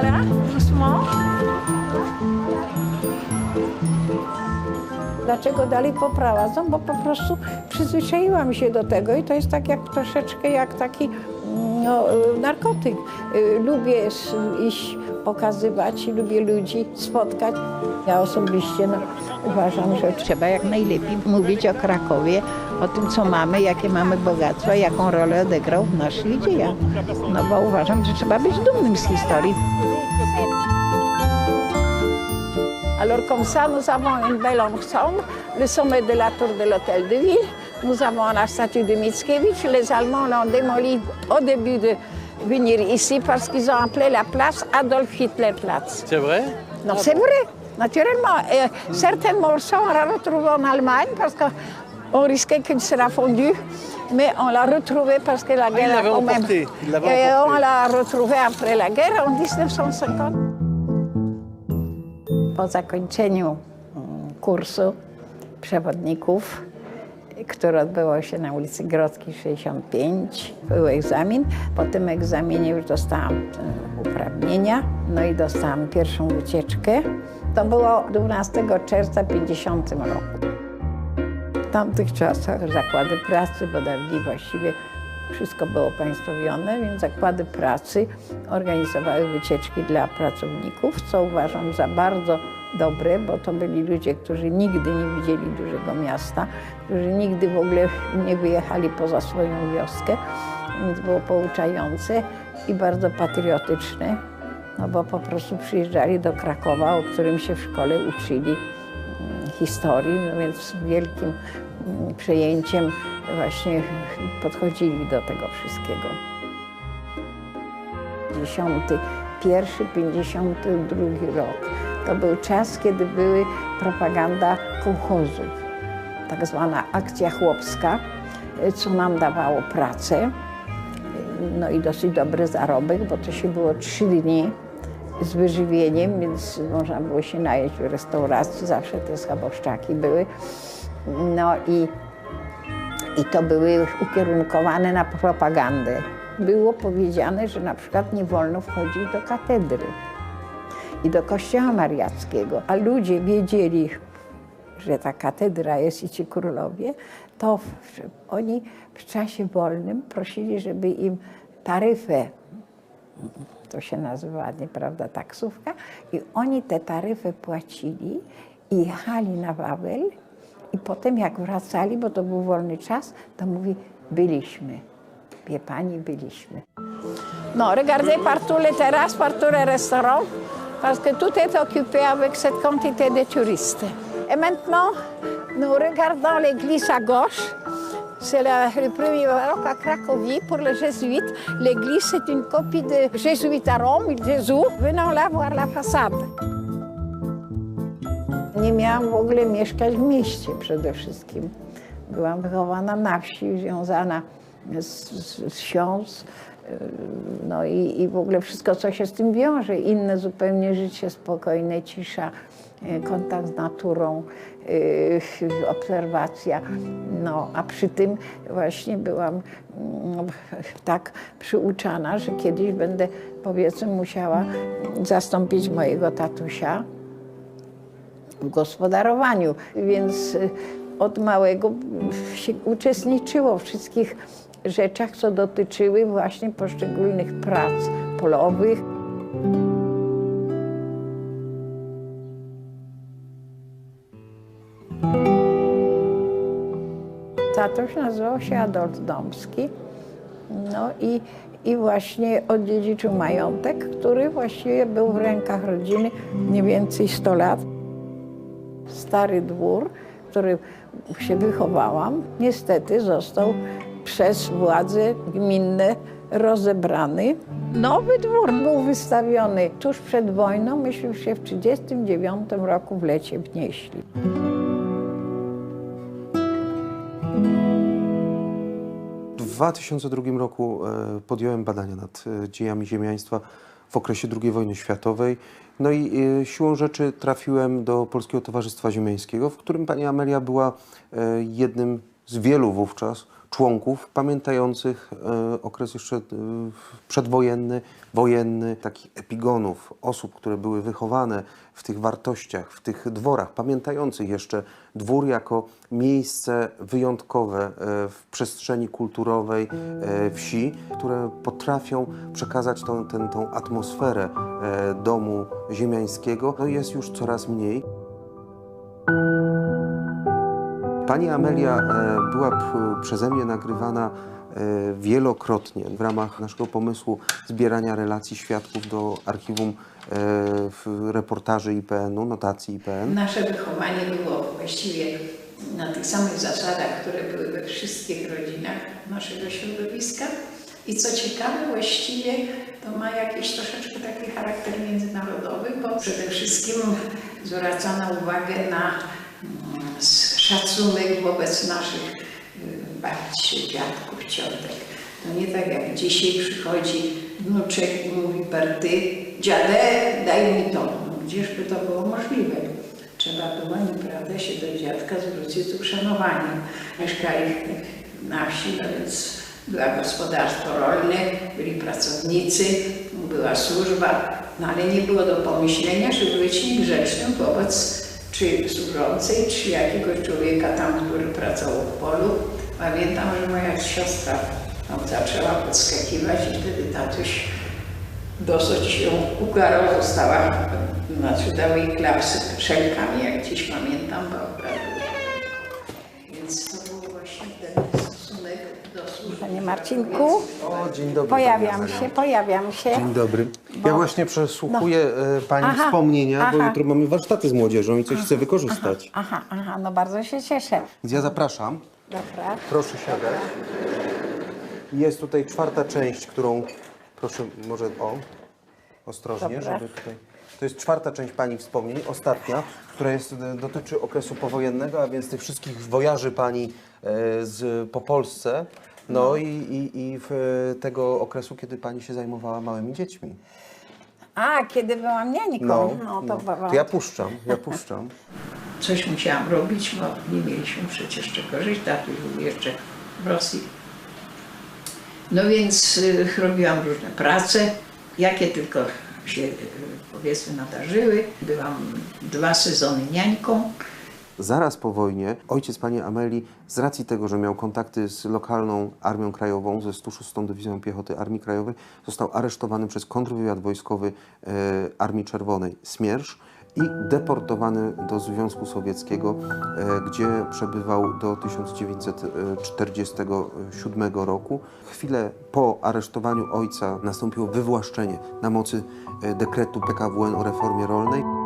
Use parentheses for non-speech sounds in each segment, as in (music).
Voilà, doucement. Dlaczego dalej poprowadzą? Bo po prostu przyzwyczaiłam się do tego i to jest tak jak troszeczkę jak taki no, y, narkotyk. Y, Lubię iść, pokazywać, lubię ludzi spotkać. Ja osobiście no, uważam, że trzeba jak najlepiej mówić o Krakowie, o tym, co mamy, jakie mamy bogactwa, jaką rolę odegrał w naszych dziejach. No bo uważam, że trzeba być dumnym z historii. Alors comme ça, nous avons une belle ensemble, le sommet de la tour de l'hôtel de ville. Nous avons la statue de Mickiewicz. Les Allemands l'ont démolie au début de venir ici parce qu'ils ont appelé la place Adolf Hitler Platz. C'est vrai? Non, c'est vrai, naturellement. Et certains morceaux, on l'a retrouvé en Allemagne parce qu'on risquait qu'il sera fondu. Mais on l'a retrouvé parce que la guerre a l'avait quand même... il Et emporté. on l'a retrouvé après la guerre en 1950. Po zakończeniu mm, kursu przewodników, który odbywał się na ulicy Grodzkiej 65, był egzamin. Po tym egzaminie już dostałam e, uprawnienia, no i dostałam pierwszą wycieczkę. To było 12 czerwca 50 roku. W tamtych czasach zakłady pracy, bo dawniej właściwie wszystko było państwowione, więc zakłady pracy organizowały wycieczki dla pracowników, co uważam za bardzo dobre, bo to byli ludzie, którzy nigdy nie widzieli dużego miasta, którzy nigdy w ogóle nie wyjechali poza swoją wioskę, więc było pouczające i bardzo patriotyczne, no bo po prostu przyjeżdżali do Krakowa, o którym się w szkole uczyli mm, historii, no więc z wielkim mm, przejęciem właśnie podchodzili do tego wszystkiego. 51, 52 rok. To był czas, kiedy były propaganda kołchozów, tak zwana akcja chłopska, co nam dawało pracę, no i dosyć dobry zarobek, bo to się było trzy dni z wyżywieniem, więc można było się najeść w restauracji, zawsze te schaboszczaki były. No i, i to były ukierunkowane na propagandę. Było powiedziane, że na przykład nie wolno wchodzić do katedry i do kościoła mariackiego, a ludzie wiedzieli, że ta katedra jest i ci królowie, to oni w czasie wolnym prosili, żeby im taryfę, to się nazywa, nieprawda, taksówka, i oni tę taryfę płacili i jechali na Wawel i potem jak wracali, bo to był wolny czas, to mówi, byliśmy. Wie pani, byliśmy. Non, regardez partout les terrasses, partout parce que tout est occupé avec cette quantité de touristes. Et maintenant, nous regardons l'église à gauche. C'est le premier baroque à Cracovie pour les jésuites. L'église, c'est une copie de jésuite à Rome, Jésus. Venons là voir la façade. Nie miałam w ogóle mieszkać w mieście przede wszystkim. Byłam wychowana na wsi, związana z, z, z no i, i w ogóle wszystko, co się z tym wiąże. Inne zupełnie życie, spokojne, cisza, yy, kontakt z naturą, yy, obserwacja. No, a przy tym właśnie byłam mm, tak przyuczana, że kiedyś będę, powiedzmy, musiała zastąpić mojego tatusia w gospodarowaniu, więc y, od małego się uczestniczyło wszystkich rzeczach, co dotyczyły właśnie poszczególnych prac polowych. Tatuś nazywał się Adolf Domski. No i, i właśnie odziedziczył majątek, który właściwie był w rękach rodziny mniej więcej 100 lat. Stary dwór, w którym się wychowałam, niestety został przez władze gminne rozebrany. Nowy dwór był wystawiony tuż przed wojną, myśmy się w 1939 roku w lecie wnieśli. W 2002 roku e, podjąłem badania nad e, dziejami ziemiaństwa w okresie II wojny światowej. No i e, siłą rzeczy trafiłem do Polskiego Towarzystwa Ziemiańskiego, w którym pani Amelia była jednym z wielu wówczas członków pamiętających e, okres jeszcze e, przedwojenny, wojenny, takich epigonów, osób, które były wychowane w tych wartościach, w tych dworach, pamiętających jeszcze dwór jako miejsce wyjątkowe e, w przestrzeni kulturowej wsi, które potrafią przekazać tą, tą atmosferę domu ziemiańskiego. No jest już coraz mniej. Pani Amelia e, była przeze mnie nagrywana e, wielokrotnie w ramach naszego pomysłu zbierania relacji świadków do archiwum e, reportaży IPN-u, notacji IPN. Nasze wychowanie było właściwie na tych samych zasadach, które były we wszystkich rodzinach naszego środowiska. I co ciekawe, właściwie to ma jakiś troszeczkę taki charakter międzynarodowy, bo przede wszystkim zwracano uwagę na mm, szacunek wobec naszych y, babci, dziadków, ciotek. To nie tak jak dzisiaj przychodzi wnuczek i mówi Berty, dziadę, daj mi to. No, gdzież by to było możliwe? Trzeba było nieprawda się do dziadka zwrócić z uszanowaniem. Mieszkali na wsi, no więc była gospodarstwo rolne, byli pracownicy, była służba, no ale nie było do pomyślenia, żeby być niegrzecznym wobec czy służącej, czy jakiegoś człowieka tam, który pracował w polu. Pamiętam, że moja siostra tam zaczęła podskakiwać i wtedy tatuś dosyć się ukarał, została, znaczy dał jej klapsy szelkami, jak gdzieś pamiętam, bo. Więc to był właśnie ten stosunek do służby. Panie Marcinku, O, dzień dobry. pojawiam się, pojawiam się. Dzień dobry. Ja właśnie przesłuchuję e, Pani Aha, wspomnienia, bo aha. jutro mamy warsztaty z młodzieżą i coś chcę wykorzystać. Aha, aha, no bardzo się cieszę. Więc ja zapraszam. Dobra. Proszę siadać. Jest tutaj czwarta część, którą proszę może o ostrożnie, Dobra. żeby tutaj. To jest czwarta część Pani wspomnień, ostatnia, która jest, e, dotyczy okresu powojennego, a więc tych wszystkich wojaży Pani e, z, po Polsce. No i, i, i w, tego okresu, kiedy Pani się zajmowała małymi dziećmi. A, kiedy byłam niańką, No, no, no. to, to ja puszczam, ja puszczam. (laughs) Coś musiałam robić, bo nie mieliśmy przecież czego żyć. Tatuś był jeszcze w Rosji. No więc y, robiłam różne prace, jakie tylko się y, powiedzmy nadarzyły. Byłam dwa sezony niańką. Zaraz po wojnie ojciec pani Ameli, z racji tego, że miał kontakty z lokalną Armią Krajową, ze 106 Dywizją Piechoty Armii Krajowej, został aresztowany przez kontrwywiad wojskowy e, Armii Czerwonej Smiersz i deportowany do Związku Sowieckiego, e, gdzie przebywał do 1947 roku. Chwilę po aresztowaniu ojca nastąpiło wywłaszczenie na mocy e, dekretu PKWN o reformie rolnej.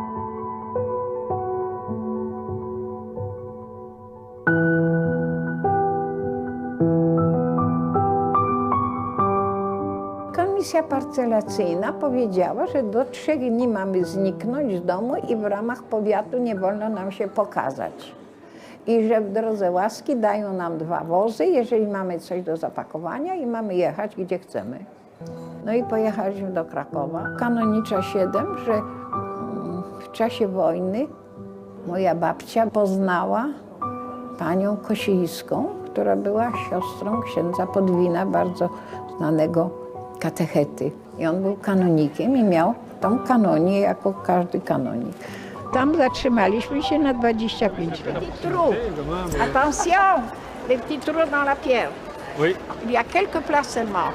Komisja parcelacyjna powiedziała, że do trzech dni mamy zniknąć z domu i w ramach powiatu nie wolno nam się pokazać. I że w drodze łaski dają nam dwa wozy, jeżeli mamy coś do zapakowania i mamy jechać gdzie chcemy. No i pojechaliśmy do Krakowa. Kanonicza 7, że mm, w czasie wojny moja babcia poznała panią Kosińską, która była siostrą księdza Podwina, bardzo znanego katechety. I on był kanonikiem i miał tą kanonię jako każdy kanonik. Tam zatrzymaliśmy się na 25 lat. Trous. Attention, les petits trous dans la pierre. Oui. Il y a quelques places seulement.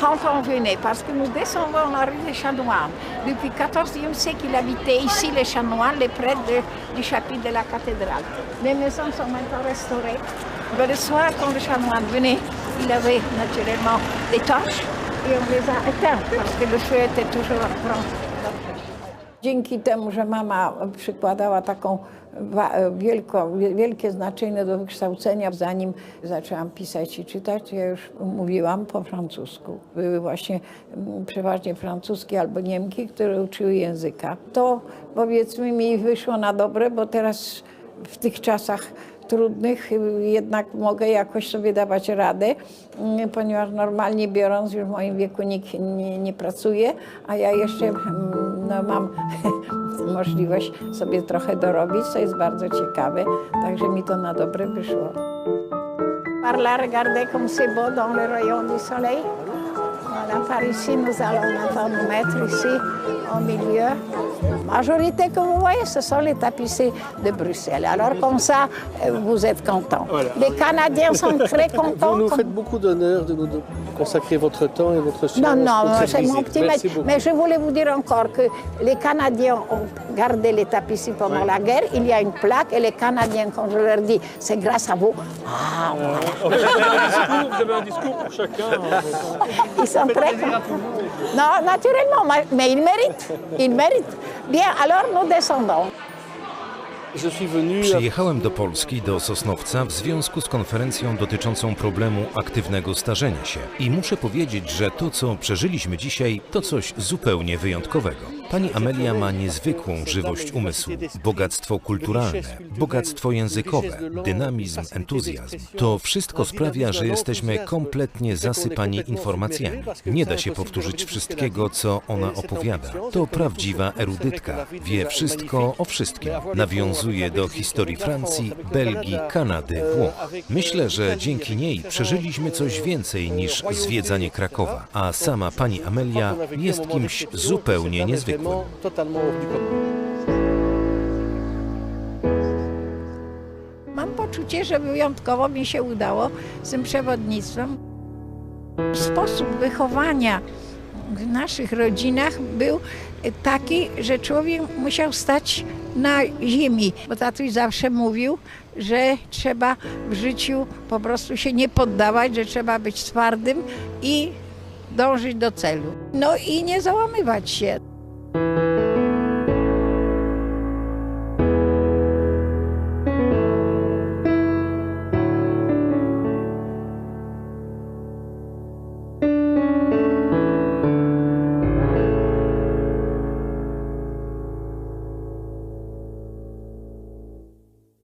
Quand on venait, parce que nous descendons la rue des Chanoines. Depuis le XIVe siècle, il habitait ici les Chanoines, les prêtres de- du chapitre de la cathédrale. Les maisons sont maintenant restaurées. Mais le soir, quand le chanoine venait, il avait naturellement des torches et on les a éteintes parce que le feu était toujours branché. Dzięki temu, że mama przykładała taką wielką, wielkie znaczenie do wykształcenia, zanim zaczęłam pisać i czytać, ja już mówiłam po francusku. Były właśnie mm, przeważnie francuskie albo Niemki, które uczyły języka. To powiedzmy mi wyszło na dobre, bo teraz w tych czasach trudnych jednak mogę jakoś sobie dawać radę, mm, ponieważ normalnie biorąc już w moim wieku nikt nie, nie pracuje, a ja jeszcze mm, no, mam (laughs) możliwość sobie trochę dorobić, co jest bardzo ciekawe, także mi to na dobre wyszło. Par là, regardez comme c'est beau dans le rayon du soleil. Voilà, par ici, nous allons nous mettre ici au milieu. Majorité que vous voyez, ce sont les tapisseries de Bruxelles. Alors comme ça, euh, vous êtes contents. Voilà. Les Canadiens sont très contents. Vous nous faites beaucoup d'honneur de nous consacrer votre temps et votre Non, silence non, cette c'est mon petit Merci maître. beaucoup. Mais je voulais vous dire encore que les Canadiens ont gardé les tapisseries pendant la guerre. Il y a une plaque et les Canadiens, quand je leur dis c'est grâce à vous, ah, voilà. Vous avez un discours pour chacun. Ils sont très contents. Non, naturellement, mais- mais ils méritent. Ils méritent. Bien, alors nous descendons. Przyjechałem do Polski, do Sosnowca, w związku z konferencją dotyczącą problemu aktywnego starzenia się. I muszę powiedzieć, że to, co przeżyliśmy dzisiaj, to coś zupełnie wyjątkowego. Pani Amelia ma niezwykłą żywość umysłu, bogactwo kulturalne, bogactwo językowe, dynamizm, entuzjazm. To wszystko sprawia, że jesteśmy kompletnie zasypani informacjami. Nie da się powtórzyć wszystkiego, co ona opowiada. To prawdziwa erudytka. Wie wszystko o wszystkim. Nawiązuje do historii Francji, Belgii, Kanady, Włoch. Myślę, że dzięki niej przeżyliśmy coś więcej niż zwiedzanie Krakowa, a sama pani Amelia jest kimś zupełnie niezwykłym. Mam poczucie, że wyjątkowo mi się udało z tym przewodnictwem. Sposób wychowania w naszych rodzinach był taki, że człowiek musiał stać na ziemi. Bo tatuś zawsze mówił, że trzeba w życiu po prostu się nie poddawać, że trzeba być twardym i dążyć do celu. No i nie załamywać się.